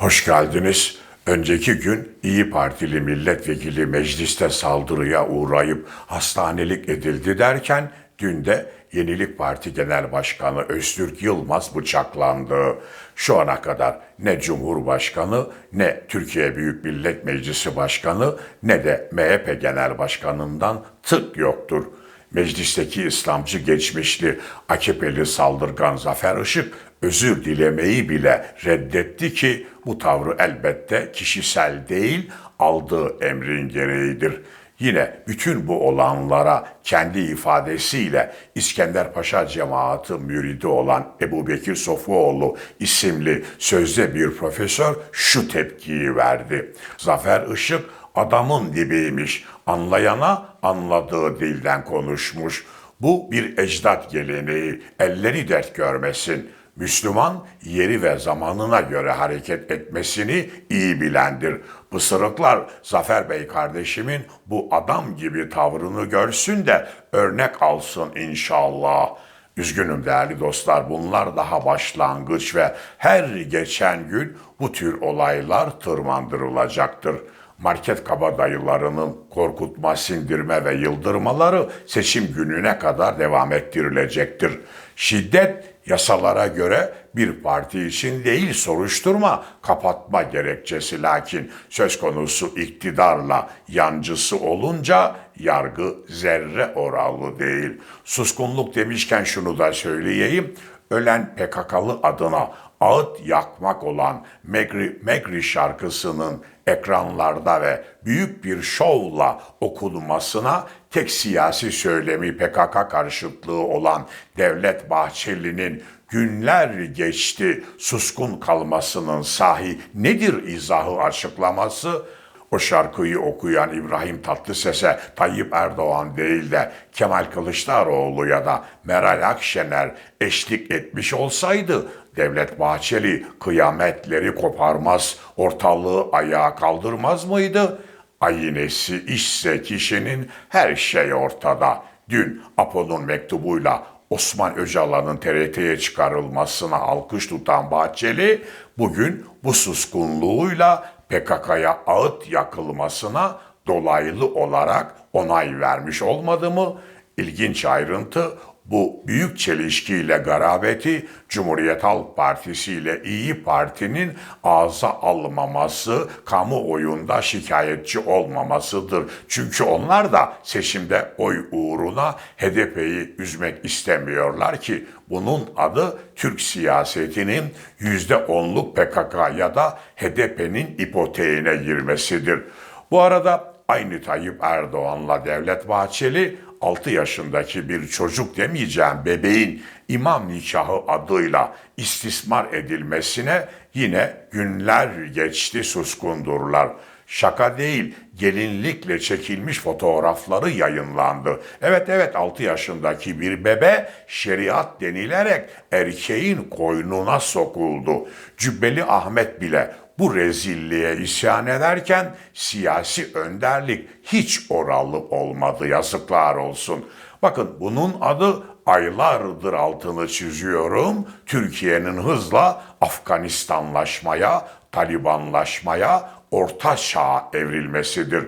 Hoş geldiniz. Önceki gün İyi Partili milletvekili mecliste saldırıya uğrayıp hastanelik edildi derken dün de Yenilik Parti Genel Başkanı Öztürk Yılmaz bıçaklandı. Şu ana kadar ne Cumhurbaşkanı ne Türkiye Büyük Millet Meclisi Başkanı ne de MHP Genel Başkanı'ndan tık yoktur. Meclisteki İslamcı geçmişli AKP'li saldırgan Zafer Işık özür dilemeyi bile reddetti ki bu tavrı elbette kişisel değil aldığı emrin gereğidir. Yine bütün bu olanlara kendi ifadesiyle İskender Paşa cemaati müridi olan Ebu Bekir Sofuoğlu isimli sözde bir profesör şu tepkiyi verdi. Zafer Işık adamın dibiymiş. Anlayana anladığı dilden konuşmuş. Bu bir ecdat geleneği. Elleri dert görmesin. Müslüman yeri ve zamanına göre hareket etmesini iyi bilendir. Pısırıklar Zafer Bey kardeşimin bu adam gibi tavrını görsün de örnek alsın inşallah. Üzgünüm değerli dostlar bunlar daha başlangıç ve her geçen gün bu tür olaylar tırmandırılacaktır. Market kabadayılarının korkutma, sindirme ve yıldırmaları seçim gününe kadar devam ettirilecektir. Şiddet yasalara göre bir parti için değil soruşturma, kapatma gerekçesi lakin söz konusu iktidarla yancısı olunca yargı zerre oralı değil. Suskunluk demişken şunu da söyleyeyim. Ölen PKK'lı adına ağıt yakmak olan Megri, Megri şarkısının ekranlarda ve büyük bir şovla okunmasına tek siyasi söylemi PKK karşıtlığı olan Devlet Bahçeli'nin günler geçti suskun kalmasının sahi nedir izahı açıklaması? O şarkıyı okuyan İbrahim Tatlıses'e Tayyip Erdoğan değil de Kemal Kılıçdaroğlu ya da Meral Akşener eşlik etmiş olsaydı Devlet Bahçeli kıyametleri koparmaz, ortalığı ayağa kaldırmaz mıydı? Ayinesi işse kişinin her şey ortada. Dün Apo'nun mektubuyla Osman Öcalan'ın TRT'ye çıkarılmasına alkış tutan Bahçeli, bugün bu suskunluğuyla PKK'ya ağıt yakılmasına dolaylı olarak onay vermiş olmadı mı? İlginç ayrıntı bu büyük çelişkiyle garabeti Cumhuriyet Halk Partisi ile İyi Parti'nin ağza almaması, kamuoyunda şikayetçi olmamasıdır. Çünkü onlar da seçimde oy uğruna HDP'yi üzmek istemiyorlar ki bunun adı Türk siyasetinin yüzde onluk PKK ya da HDP'nin ipoteğine girmesidir. Bu arada aynı Tayyip Erdoğan'la Devlet Bahçeli 6 yaşındaki bir çocuk demeyeceğim bebeğin imam nikahı adıyla istismar edilmesine yine günler geçti suskundurlar. Şaka değil, gelinlikle çekilmiş fotoğrafları yayınlandı. Evet evet 6 yaşındaki bir bebe şeriat denilerek erkeğin koynuna sokuldu. Cübbeli Ahmet bile bu rezilliğe isyan ederken siyasi önderlik hiç oralı olmadı yazıklar olsun. Bakın bunun adı aylardır altını çiziyorum. Türkiye'nin hızla Afganistanlaşmaya, Talibanlaşmaya, Orta Çağ'a evrilmesidir.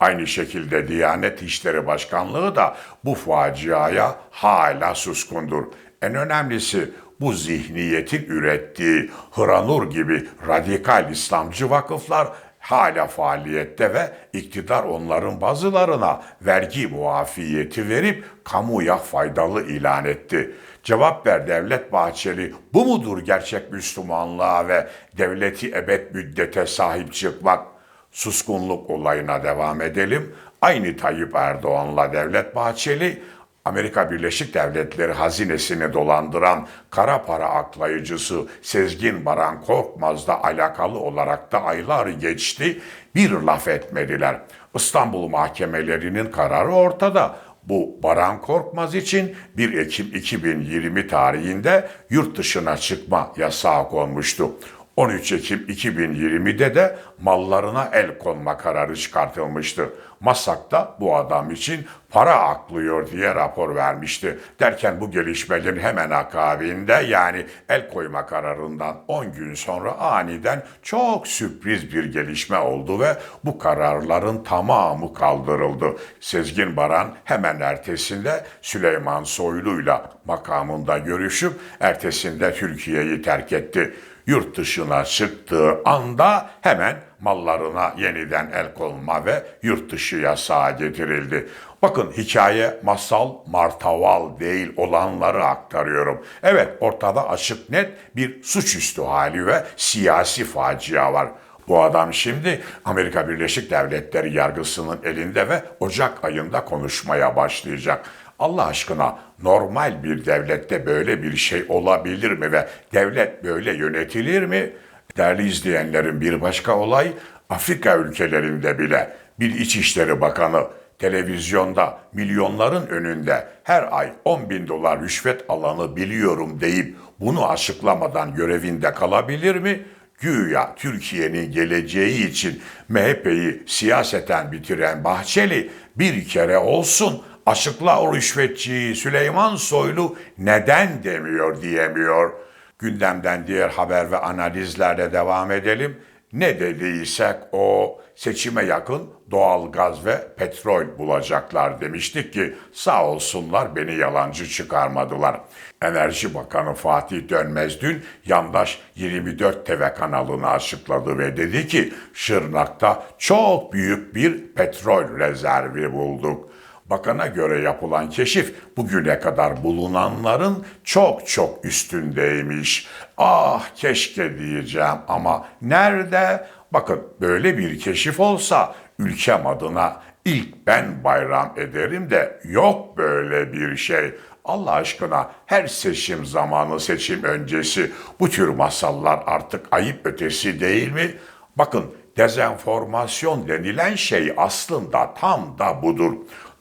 Aynı şekilde Diyanet İşleri Başkanlığı da bu faciaya hala suskundur. En önemlisi bu zihniyetin ürettiği Hıranur gibi radikal İslamcı vakıflar hala faaliyette ve iktidar onların bazılarına vergi muafiyeti verip kamuya faydalı ilan etti. Cevap ver Devlet Bahçeli bu mudur gerçek Müslümanlığa ve devleti ebed müddete sahip çıkmak? Suskunluk olayına devam edelim. Aynı Tayyip Erdoğan'la Devlet Bahçeli Amerika Birleşik Devletleri hazinesini dolandıran kara para aklayıcısı Sezgin Baran Korkmaz'la alakalı olarak da aylar geçti. Bir laf etmediler. İstanbul mahkemelerinin kararı ortada. Bu Baran Korkmaz için 1 Ekim 2020 tarihinde yurt dışına çıkma yasağı konmuştu. 13 Ekim 2020'de de mallarına el konma kararı çıkartılmıştı. Masak'ta bu adam için para aklıyor diye rapor vermişti. Derken bu gelişmelerin hemen akabinde yani el koyma kararından 10 gün sonra aniden çok sürpriz bir gelişme oldu ve bu kararların tamamı kaldırıldı. Sezgin Baran hemen ertesinde Süleyman Soylu'yla makamında görüşüp ertesinde Türkiye'yi terk etti. Yurt dışına çıktığı anda hemen mallarına yeniden el konma ve yurt dışı yasağı getirildi. Bakın hikaye masal, martaval değil olanları aktarıyorum. Evet ortada açık net bir suçüstü hali ve siyasi facia var. Bu adam şimdi Amerika Birleşik Devletleri yargısının elinde ve Ocak ayında konuşmaya başlayacak. Allah aşkına normal bir devlette böyle bir şey olabilir mi ve devlet böyle yönetilir mi? Değerli izleyenlerin bir başka olay Afrika ülkelerinde bile bir İçişleri Bakanı televizyonda milyonların önünde her ay 10 bin dolar rüşvet alanı biliyorum deyip bunu açıklamadan görevinde kalabilir mi? Güya Türkiye'nin geleceği için MHP'yi siyaseten bitiren Bahçeli bir kere olsun açıkla o rüşvetçiyi Süleyman Soylu neden demiyor diyemiyor. Gündemden diğer haber ve analizlerle devam edelim. Ne dediysek o seçime yakın doğal gaz ve petrol bulacaklar demiştik ki sağ olsunlar beni yalancı çıkarmadılar. Enerji Bakanı Fatih Dönmez dün yandaş 24 TV kanalını açıkladı ve dedi ki Şırnak'ta çok büyük bir petrol rezervi bulduk. Bakana göre yapılan keşif bugüne kadar bulunanların çok çok üstündeymiş. Ah keşke diyeceğim ama nerede? Bakın böyle bir keşif olsa ülkem adına ilk ben bayram ederim de yok böyle bir şey. Allah aşkına her seçim zamanı seçim öncesi bu tür masallar artık ayıp ötesi değil mi? Bakın dezenformasyon denilen şey aslında tam da budur.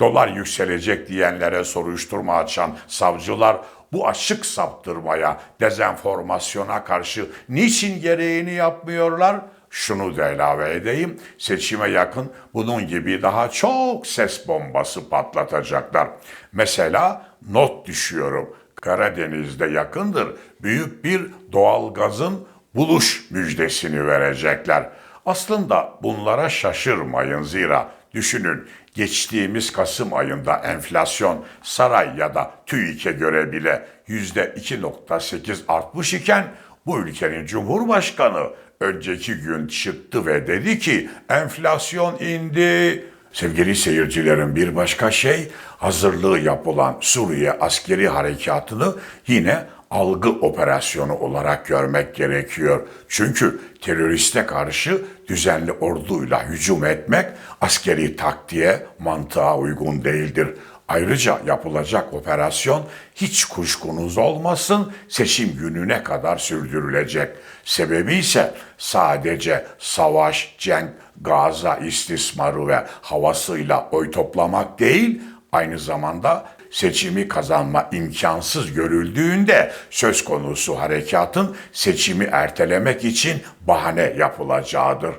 Dolar yükselecek diyenlere soruşturma açan savcılar bu açık saptırmaya, dezenformasyona karşı niçin gereğini yapmıyorlar? Şunu da ilave edeyim, seçime yakın bunun gibi daha çok ses bombası patlatacaklar. Mesela not düşüyorum, Karadeniz'de yakındır büyük bir doğalgazın buluş müjdesini verecekler. Aslında bunlara şaşırmayın zira düşünün geçtiğimiz Kasım ayında enflasyon saray ya da TÜİK'e göre bile %2.8 artmış iken bu ülkenin Cumhurbaşkanı önceki gün çıktı ve dedi ki enflasyon indi. Sevgili seyircilerin bir başka şey hazırlığı yapılan Suriye askeri harekatını yine algı operasyonu olarak görmek gerekiyor. Çünkü teröriste karşı düzenli orduyla hücum etmek askeri taktiğe, mantığa uygun değildir. Ayrıca yapılacak operasyon hiç kuşkunuz olmasın seçim gününe kadar sürdürülecek. Sebebi ise sadece savaş, cenk, gaza istismarı ve havasıyla oy toplamak değil, aynı zamanda seçimi kazanma imkansız görüldüğünde söz konusu harekatın seçimi ertelemek için bahane yapılacağıdır.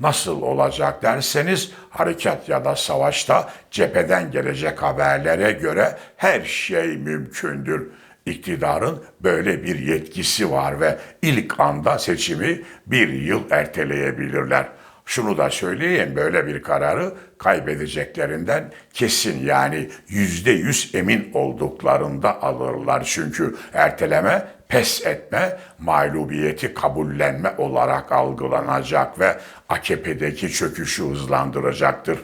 Nasıl olacak derseniz harekat ya da savaşta cepheden gelecek haberlere göre her şey mümkündür. İktidarın böyle bir yetkisi var ve ilk anda seçimi bir yıl erteleyebilirler. Şunu da söyleyeyim böyle bir kararı kaybedeceklerinden kesin yani yüzde yüz emin olduklarında alırlar. Çünkü erteleme pes etme, mağlubiyeti kabullenme olarak algılanacak ve AKP'deki çöküşü hızlandıracaktır.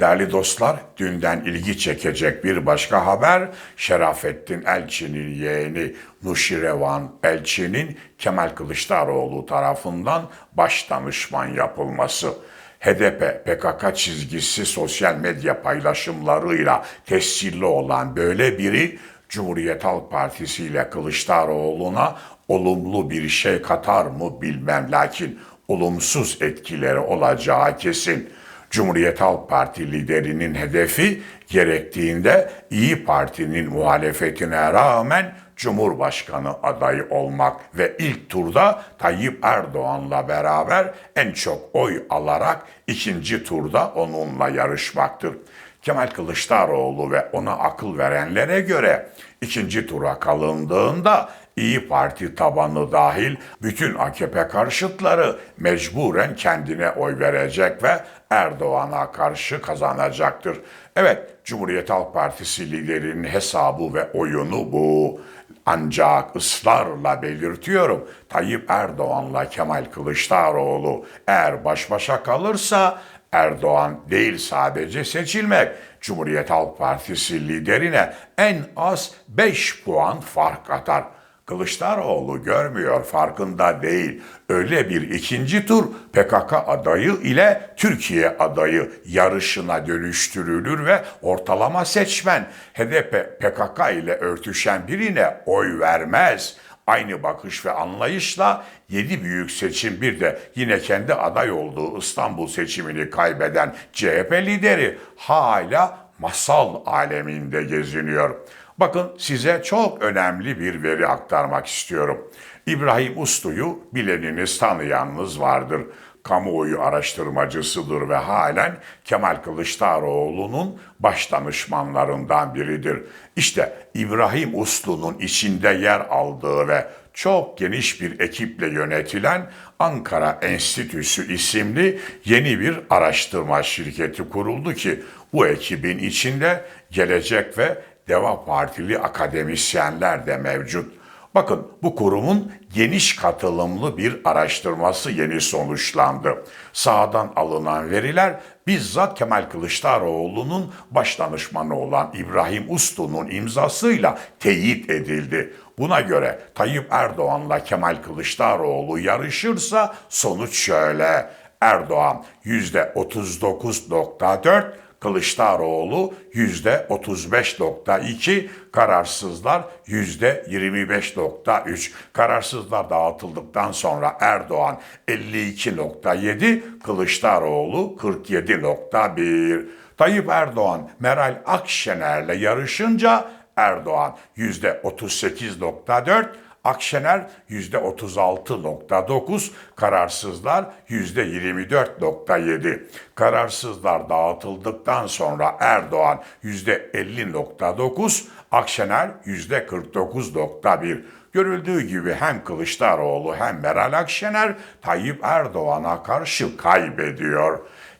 Değerli dostlar, dünden ilgi çekecek bir başka haber, Şerafettin Elçi'nin yeğeni Nuşirevan Elçi'nin Kemal Kılıçdaroğlu tarafından baş danışman yapılması. HDP, PKK çizgisi sosyal medya paylaşımlarıyla tescilli olan böyle biri Cumhuriyet Halk Partisi ile Kılıçdaroğlu'na olumlu bir şey katar mı bilmem lakin olumsuz etkileri olacağı kesin. Cumhuriyet Halk Parti liderinin hedefi gerektiğinde İyi Parti'nin muhalefetine rağmen Cumhurbaşkanı adayı olmak ve ilk turda Tayyip Erdoğan'la beraber en çok oy alarak ikinci turda onunla yarışmaktır. Kemal Kılıçdaroğlu ve ona akıl verenlere göre ikinci tura kalındığında İyi Parti tabanı dahil bütün AKP karşıtları mecburen kendine oy verecek ve Erdoğan'a karşı kazanacaktır. Evet, Cumhuriyet Halk Partisi liderinin hesabı ve oyunu bu. Ancak ısrarla belirtiyorum Tayyip Erdoğan'la Kemal Kılıçdaroğlu eğer baş başa kalırsa Erdoğan değil sadece seçilmek. Cumhuriyet Halk Partisi liderine en az 5 puan fark atar. Kılıçdaroğlu görmüyor, farkında değil. Öyle bir ikinci tur PKK adayı ile Türkiye adayı yarışına dönüştürülür ve ortalama seçmen HDP PKK ile örtüşen birine oy vermez. Aynı bakış ve anlayışla 7 büyük seçim bir de yine kendi aday olduğu İstanbul seçimini kaybeden CHP lideri hala masal aleminde geziniyor. Bakın size çok önemli bir veri aktarmak istiyorum. İbrahim Uslu'yu bileniniz tanıyanınız vardır. Kamuoyu araştırmacısıdır ve halen Kemal Kılıçdaroğlu'nun baş danışmanlarından biridir. İşte İbrahim Uslu'nun içinde yer aldığı ve çok geniş bir ekiple yönetilen Ankara Enstitüsü isimli yeni bir araştırma şirketi kuruldu ki bu ekibin içinde gelecek ve Deva Partili akademisyenler de mevcut. Bakın bu kurumun geniş katılımlı bir araştırması yeni sonuçlandı. Sağdan alınan veriler bizzat Kemal Kılıçdaroğlu'nun baş danışmanı olan İbrahim Uslu'nun imzasıyla teyit edildi. Buna göre Tayyip Erdoğan'la Kemal Kılıçdaroğlu yarışırsa sonuç şöyle. Erdoğan %39.4, Kılıçdaroğlu yüzde 35.2, kararsızlar yüzde 25.3. Kararsızlar dağıtıldıktan sonra Erdoğan 52.7, Kılıçdaroğlu 47.1. Tayyip Erdoğan Meral Akşener'le yarışınca Erdoğan yüzde 38.4, Akşener %36.9, kararsızlar %24.7. Kararsızlar dağıtıldıktan sonra Erdoğan %50.9, Akşener %49.1. Görüldüğü gibi hem Kılıçdaroğlu hem Meral Akşener Tayyip Erdoğan'a karşı kaybediyor.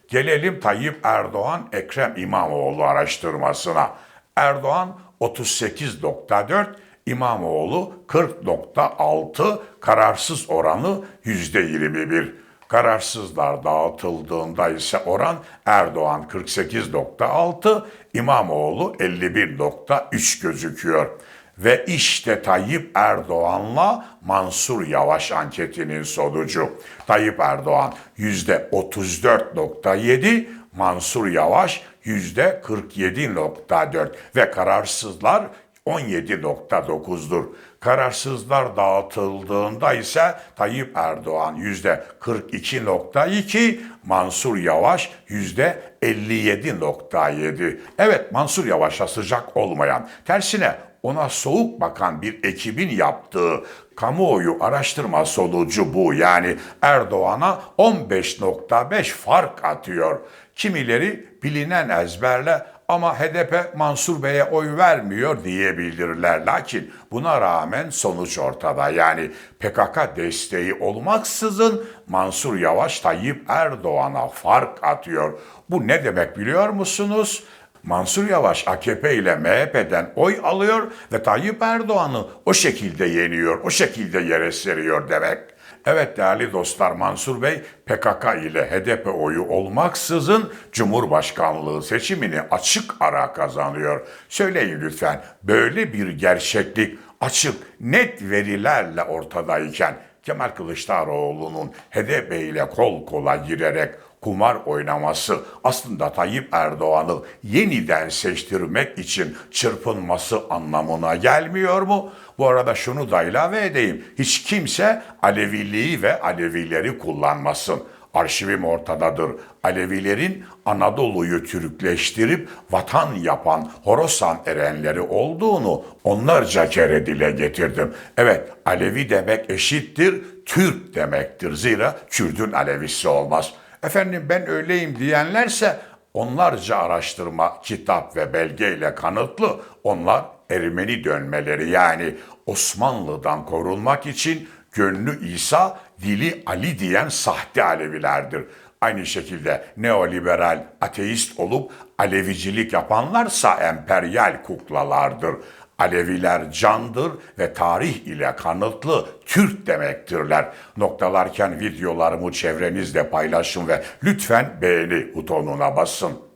Gelelim Tayyip Erdoğan Ekrem İmamoğlu araştırmasına. Erdoğan 38.4, İmamoğlu 40.6, kararsız oranı %21. Kararsızlar dağıtıldığında ise oran Erdoğan 48.6, İmamoğlu 51.3 gözüküyor. Ve işte Tayyip Erdoğan'la Mansur Yavaş anketinin sonucu. Tayyip Erdoğan %34.7, Mansur Yavaş %47.4 ve kararsızlar 17.9'dur. Kararsızlar dağıtıldığında ise Tayyip Erdoğan %42.2, Mansur Yavaş %57.7. Evet Mansur Yavaş'a sıcak olmayan, tersine ona soğuk bakan bir ekibin yaptığı kamuoyu araştırma sonucu bu. Yani Erdoğan'a 15.5 fark atıyor. Kimileri bilinen ezberle ama HDP Mansur Bey'e oy vermiyor diyebilirler. Lakin buna rağmen sonuç ortada. Yani PKK desteği olmaksızın Mansur Yavaş Tayyip Erdoğan'a fark atıyor. Bu ne demek biliyor musunuz? Mansur Yavaş AKP ile MHP'den oy alıyor ve Tayyip Erdoğan'ı o şekilde yeniyor, o şekilde yere seriyor demek. Evet değerli dostlar Mansur Bey PKK ile HDP oyu olmaksızın Cumhurbaşkanlığı seçimini açık ara kazanıyor. Söyleyin lütfen böyle bir gerçeklik açık net verilerle ortadayken Kemal Kılıçdaroğlu'nun HDP ile kol kola girerek kumar oynaması aslında Tayyip Erdoğan'ı yeniden seçtirmek için çırpınması anlamına gelmiyor mu? Bu arada şunu da ilave edeyim. Hiç kimse Aleviliği ve Alevileri kullanmasın. Arşivim ortadadır. Alevilerin Anadolu'yu Türkleştirip vatan yapan Horasan erenleri olduğunu onlarca kere dile getirdim. Evet, Alevi demek eşittir, Türk demektir. Zira Kürdün Alevisi olmaz. Efendim ben öyleyim diyenlerse onlarca araştırma, kitap ve belgeyle kanıtlı. Onlar Ermeni dönmeleri yani Osmanlı'dan korunmak için gönlü İsa, dili Ali diyen sahte Alevilerdir. Aynı şekilde neoliberal, ateist olup Alevicilik yapanlarsa emperyal kuklalardır. Aleviler candır ve tarih ile kanıtlı Türk demektirler. Noktalarken videolarımı çevrenizde paylaşın ve lütfen beğeni butonuna basın.